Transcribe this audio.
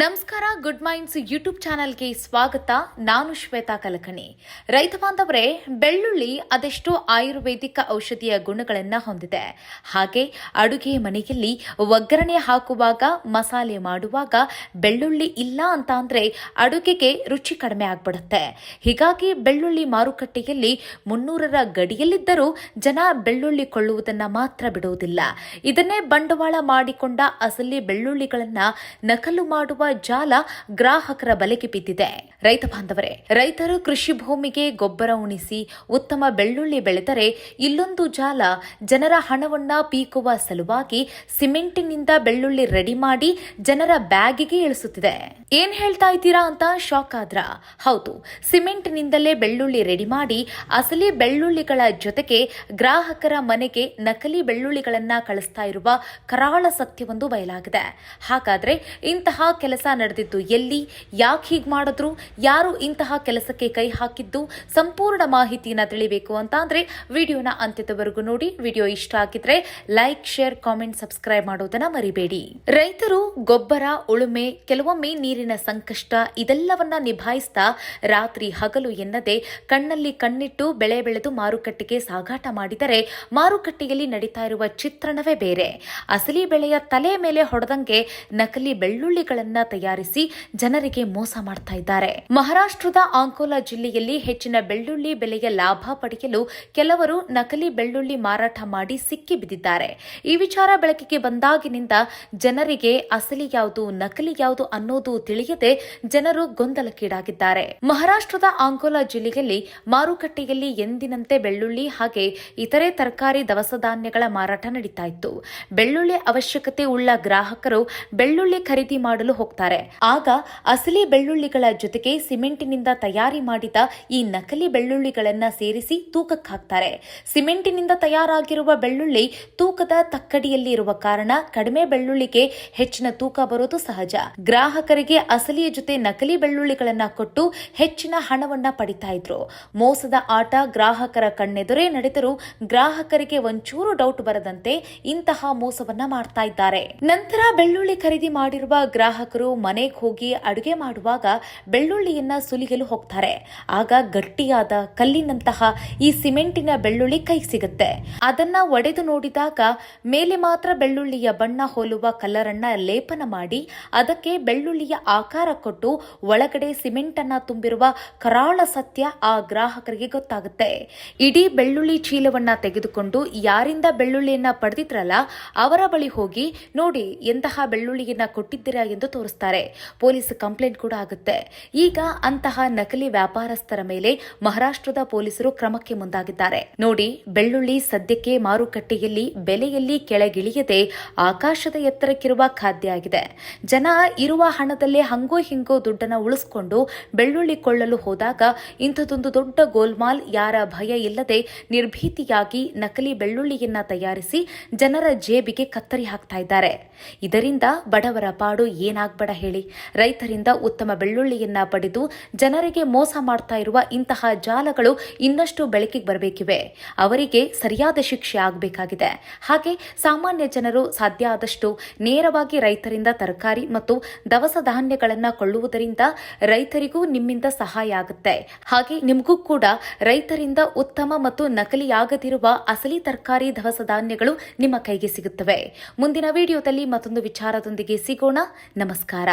ನಮಸ್ಕಾರ good minds YouTube ಚಾನೆಲ್ಗೆ ಸ್ವಾಗತ. ನಾನು ಶ್ವೇತಾ ಕಲಕಣಿ. ರೈತ ಬಾಂಧವರೇ, ಬೆಳ್ಳುಳ್ಳಿ ಅದೆಷ್ಟೋ ಆಯುರ್ವೇದಿಕ ಔಷಧಿಯ ಗುಣಗಳನ್ನು ಹೊಂದಿದೆ. ಹಾಗೆ ಅಡುಗೆ ಮನೆಯಲ್ಲಿ ಒಗ್ಗರಣೆ ಹಾಕುವಾಗ, ಮಸಾಲೆ ಮಾಡುವಾಗ ಬೆಳ್ಳುಳ್ಳಿ ಇಲ್ಲ ಅಂತ ಅಂದರೆ ಅಡುಗೆಗೆ ರುಚಿ ಕಡಿಮೆ ಆಗ್ಬಿಡುತ್ತೆ. ಹೀಗಾಗಿ ಬೆಳ್ಳುಳ್ಳಿ ಮಾರುಕಟ್ಟೆಯಲ್ಲಿ ಮುನ್ನೂರರ ಗಡಿಯಲ್ಲಿದ್ದರೂ ಜನ ಬೆಳ್ಳುಳ್ಳಿ ಕೊಳ್ಳುವುದನ್ನು ಮಾತ್ರ ಬಿಡುವುದಿಲ್ಲ. ಇದನ್ನೇ ಬಂಡವಾಳ ಮಾಡಿಕೊಂಡ ಅಸಲಿ ಬೆಳ್ಳುಳ್ಳಿಗಳನ್ನು ನಕಲು ಮಾಡುವ ಜಾಲ ಗ್ರಾಹಕರ ಬಲೆಗೆ ಬಿದ್ದಿದೆ. ರೈತ ಬಾಂಧವರೇ, ರೈತರು ಕೃಷಿ ಭೂಮಿಗೆ ಗೊಬ್ಬರ ಉಣಿಸಿ ಉತ್ತಮ ಬೆಳ್ಳುಳ್ಳಿ ಬೆಳೆದರೆ ಇಲ್ಲೊಂದು ಜಾಲ ಜನರ ಹಣವನ್ನ ಪೀಕುವ ಸಲುವಾಗಿ ಸಿಮೆಂಟಿನಿಂದ ಬೆಳ್ಳುಳ್ಳಿ ರೆಡಿ ಮಾಡಿ ಜನರ ಬ್ಯಾಗಿಗೆ ಇಳಿಸುತ್ತಿದೆ. ಏನ್ ಹೇಳ್ತಾ ಇದ್ದೀರಾ ಅಂತ ಶಾಕ್ ಆದ್ರ, ಹೌದು, ಸಿಮೆಂಟ್ನಿಂದಲೇ ಬೆಳ್ಳುಳ್ಳಿ ರೆಡಿ ಮಾಡಿ ಅಸಲಿ ಬೆಳ್ಳುಳ್ಳಿಗಳ ಜೊತೆಗೆ ಗ್ರಾಹಕರ ಮನೆಗೆ ನಕಲಿ ಬೆಳ್ಳುಳ್ಳಿಗಳನ್ನ ಕಳಿಸ್ತಾ ಇರುವ ಕರಾಳ ಸತ್ಯವೊಂದು ಬಯಲಾಗಿದೆ. ಹಾಗಾದ್ರೆ ಇಂತಹ ಕೆಲಸ ನಡೆದಿದ್ದು ಎಲ್ಲಿ, ಯಾಕೆ ಹೀಗೆ ಮಾಡಿದ್ರು, ಯಾರು ಇಂತಹ ಕೆಲಸಕ್ಕೆ ಕೈ ಹಾಕಿದ್ದು, ಸಂಪೂರ್ಣ ಮಾಹಿತಿಯನ್ನು ತಿಳಿಬೇಕು ಅಂತ ಅಂದರೆ ವಿಡಿಯೋನ ಅಂತ್ಯದವರೆಗೂ ನೋಡಿ, ವಿಡಿಯೋ ಇಷ್ಟ ಆಗಿದ್ರೆ ಲೈಕ್ ಶೇರ್ ಕಾಮೆಂಟ್ ಸಬ್ಸ್ಕ್ರೈಬ್ ಮಾಡೋದನ್ನ ಮರಿಬೇಡಿ. ರೈತರು ಗೊಬ್ಬರ, ಉಳುಮೆ, ಕೆಲವೊಮ್ಮೆ ನೀರಿನ ಸಂಕಷ್ಟ ಇದೆಲ್ಲವನ್ನ ನಿಭಾಯಿಸ್ತಾ ರಾತ್ರಿ ಹಗಲು ಎನ್ನದೆ ಕಣ್ಣಲ್ಲಿ ಕಣ್ಣಿಟ್ಟು ಬೆಳೆ ಬೆಳೆದು ಮಾರುಕಟ್ಟೆಗೆ ಸಾಗಾಟ ಮಾಡಿದರೆ ಮಾರುಕಟ್ಟೆಯಲ್ಲಿ ನಡೀತಾ ಇರುವ ಚಿತ್ರಣವೇ ಬೇರೆ. ಅಸಲಿ ಬೆಳೆಯ ತಲೆ ಮೇಲೆ ಹೊಡೆದಂಗೆ ನಕಲಿ ಬೆಳ್ಳುಳ್ಳಿಗಳನ್ನ ತಯಾರಿಸಿ ಜನರಿಗೆ ಮೋಸ ಮಾಡ್ತಾ ಇದ್ದಾರೆ. ಮಹಾರಾಷ್ಟ್ರದ ಆಂಕೋಲಾ ಜಿಲ್ಲೆಯಲ್ಲಿ ಹೆಚ್ಚಿನ ಬೆಳ್ಳುಳ್ಳಿ ಬೆಲೆಯ ಲಾಭ ಪಡೆಯಲು ಕೆಲವರು ನಕಲಿ ಬೆಳ್ಳುಳ್ಳಿ ಮಾರಾಟ ಮಾಡಿ ಸಿಕ್ಕಿ ಬಿದ್ದಿದ್ದಾರೆ. ಈ ವಿಚಾರ ಬೆಳಕಿಗೆ ಬಂದಾಗಿನಿಂದ ಜನರಿಗೆ ಅಸಲಿ ಯಾವುದು, ನಕಲಿ ಯಾವುದು ಅನ್ನೋದು ತಿಳಿಯದೆ ಜನರು ಗೊಂದಲಕ್ಕೀಡಾಗಿದ್ದಾರೆ. ಮಹಾರಾಷ್ಟ್ರದ ಆಂಕೋಲಾ ಜಿಲ್ಲೆಯಲ್ಲಿ ಮಾರುಕಟ್ಟೆಯಲ್ಲಿ ಎಂದಿನಂತೆ ಬೆಳ್ಳುಳ್ಳಿ ಹಾಗೆ ಇತರೆ ತರಕಾರಿ ದವಸ ಧಾನ್ಯಗಳ ಮಾರಾಟ ನಡೀತಾ ಇತ್ತು. ಬೆಳ್ಳುಳ್ಳಿ ಅವಶ್ಯಕತೆ ಉಳ್ಳ ಗ್ರಾಹಕರು ಬೆಳ್ಳುಳ್ಳಿ ಖರೀದಿ ಮಾಡಲು ಹೋಗ್ತಾರೆ ಆಗ ಅಸಲಿ ಬೆಳ್ಳುಳ್ಳಿಗಳ ಜೊತೆಗೆ ಸಿಮೆಂಟಿನಿಂದ ತಯಾರಿ ಮಾಡಿದ ಈ ನಕಲಿ ಬೆಳ್ಳುಳ್ಳಿಗಳನ್ನ ಸೇರಿಸಿ ತೂಕಕ್ಕೆ ಹಾಕ್ತಾರೆ. ಸಿಮೆಂಟಿನಿಂದ ತಯಾರಾಗಿರುವ ಬೆಳ್ಳುಳ್ಳಿ ತೂಕದ ತಕ್ಕಡಿಯಲ್ಲಿ ಇರುವ ಕಾರಣ ಕಡಿಮೆ ಬೆಳ್ಳುಳ್ಳಿಗೆ ಹೆಚ್ಚಿನ ತೂಕ ಬರೋದು ಸಹಜ. ಗ್ರಾಹಕರಿಗೆ ಅಸಲಿಯ ಜೊತೆ ನಕಲಿ ಬೆಳ್ಳುಳ್ಳಿಗಳನ್ನ ಕೊಟ್ಟು ಹೆಚ್ಚಿನ ಹಣವನ್ನ ಪಡಿತಾ ಇದ್ರು. ಮೋಸದ ಆಟ ಗ್ರಾಹಕರ ಕಣ್ಣೆದುರೇ ನಡೆದರೂ ಗ್ರಾಹಕರಿಗೆ ಒಂಚೂರು ಡೌಟ್ ಬರದಂತೆ ಇಂತಹ ಮೋಸವನ್ನ ಮಾಡ್ತಾ ಇದ್ದಾರೆ. ನಂತರ ಬೆಳ್ಳುಳ್ಳಿ ಖರೀದಿ ಮಾಡಿರುವ ಗ್ರಾಹಕರು ಮನೆಗೆ ಹೋಗಿ ಅಡುಗೆ ಮಾಡುವಾಗ ಬೆಳ್ಳುಳ್ಳಿಯನ್ನ ಸುಲಿಗೆಲು ಹೋಗ್ತಾರೆ. ಆಗ ಗಟ್ಟಿಯಾದ ಕಲ್ಲಿನಂತಹ ಈ ಸಿಮೆಂಟಿನ ಬೆಳ್ಳುಳ್ಳಿ ಕೈ ಸಿಗುತ್ತೆ. ಅದನ್ನ ಒಡೆದು ನೋಡಿದಾಗ ಮೇಲೆ ಮಾತ್ರ ಬೆಳ್ಳುಳ್ಳಿಯ ಬಣ್ಣ ಹೋಲುವ ಕಲರನ್ನ ಲೇಪನ ಮಾಡಿ ಅದಕ್ಕೆ ಬೆಳ್ಳುಳ್ಳಿಯ ಆಕಾರ ಕೊಟ್ಟು ಒಳಗಡೆ ಸಿಮೆಂಟ್ ಅನ್ನ ತುಂಬಿರುವ ಕರಾಳ ಸತ್ಯ ಆ ಗ್ರಾಹಕರಿಗೆ ಗೊತ್ತಾಗುತ್ತೆ. ಇಡೀ ಬೆಳ್ಳುಳ್ಳಿ ಚೀಲವನ್ನ ತೆಗೆದುಕೊಂಡು ಯಾರಿಂದ ಬೆಳ್ಳುಳ್ಳಿಯನ್ನ ಪಡೆದಿದ್ರಲ್ಲ ಅವರ ಬಳಿ ಹೋಗಿ ನೋಡಿ ಎಂತಹ ಬೆಳ್ಳುಳ್ಳಿಯನ್ನ ಕೊಟ್ಟಿದ್ದೀರಾ ಎಂದು ತೋರಿಸ್ತಾರೆ. ಪೊಲೀಸ್ ಕಂಪ್ಲೇಂಟ್ ಕೂಡ ಆಗುತ್ತೆ. ಈಗ ಅಂತಹ ನಕಲಿ ವ್ಯಾಪಾರಸ್ಥರ ಮೇಲೆ ಮಹಾರಾಷ್ಟ್ರದ ಪೊಲೀಸರು ಕ್ರಮಕ್ಕೆ ಮುಂದಾಗಿದ್ದಾರೆ. ನೋಡಿ, ಬೆಳ್ಳುಳ್ಳಿ ಸದ್ಯಕ್ಕೆ ಮಾರುಕಟ್ಟೆಯಲ್ಲಿ ಬೆಲೆಯಲ್ಲಿ ಕೆಳಗಿಳಿಯದೆ ಆಕಾಶದ ಎತ್ತರಕ್ಕಿರುವ ಖಾದ್ಯ ಆಗಿದೆ. ಜನ ಇರುವ ಹಣದಲ್ಲೇ ಹಂಗೋ ಹಿಂಗೋ ದುಡ್ಡನ್ನ ಉಳಿಸಿಕೊಂಡು ಬೆಳ್ಳುಳ್ಳಿ ಕೊಳ್ಳಲು ಹೋದಾಗ ಇಂಥದೊಂದು ದೊಡ್ಡ ಗೋಲ್ಮಾಲ್ ಯಾರ ಭಯ ಇಲ್ಲದೆ ನಿರ್ಭೀತಿಯಾಗಿ ನಕಲಿ ಬೆಳ್ಳುಳ್ಳಿಯನ್ನ ತಯಾರಿಸಿ ಜನರ ಜೇಬಿಗೆ ಕತ್ತರಿ ಹಾಕ್ತಾ ಇದ್ದಾರೆ. ಇದರಿಂದ ಬಡವರ ಪಾಡು ಏನಾಗ್ಬೇಡ ಹೇಳಿ. ರೈತರಿಂದ ಉತ್ತಮ ಬೆಳ್ಳುಳ್ಳಿಯನ್ನ ಪಡೆದು ಜನರಿಗೆ ಮೋಸ ಮಾಡ್ತಾ ಇರುವ ಇಂತಹ ಜಾಲಗಳು ಇನ್ನಷ್ಟು ಬೆಳಕಿಗೆ ಬರಬೇಕಿವೆ. ಅವರಿಗೆ ಸರಿಯಾದ ಶಿಕ್ಷೆ ಆಗಬೇಕಾಗಿದೆ. ಹಾಗೆ ಸಾಮಾನ್ಯ ಜನರು ಸಾಧ್ಯ ಆದಷ್ಟು ನೇರವಾಗಿ ರೈತರಿಂದ ತರಕಾರಿ ಮತ್ತು ದವಸ ಧಾನ್ಯಗಳನ್ನ ಕೊಳ್ಳುವುದರಿಂದ ರೈತರಿಗೂ ನಿಮ್ಮಿಂದ ಸಹಾಯ ಆಗುತ್ತೆ. ಹಾಗೆ ನಿಮಗೂ ಕೂಡ ರೈತರಿಂದ ಉತ್ತಮ ಮತ್ತು ನಕಲಿಯಾಗದಿರುವ ಅಸಲಿ ತರಕಾರಿ, ದವಸ ಧಾನ್ಯಗಳು ನಿಮ್ಮ ಕೈಗೆ ಸಿಗುತ್ತವೆ. ಮುಂದಿನ ವಿಡಿಯೋದಲ್ಲಿ ಮತ್ತೊಂದು ವಿಚಾರದೊಂದಿಗೆ ಸಿಗೋಣ. ನಮಸ್ಕಾರ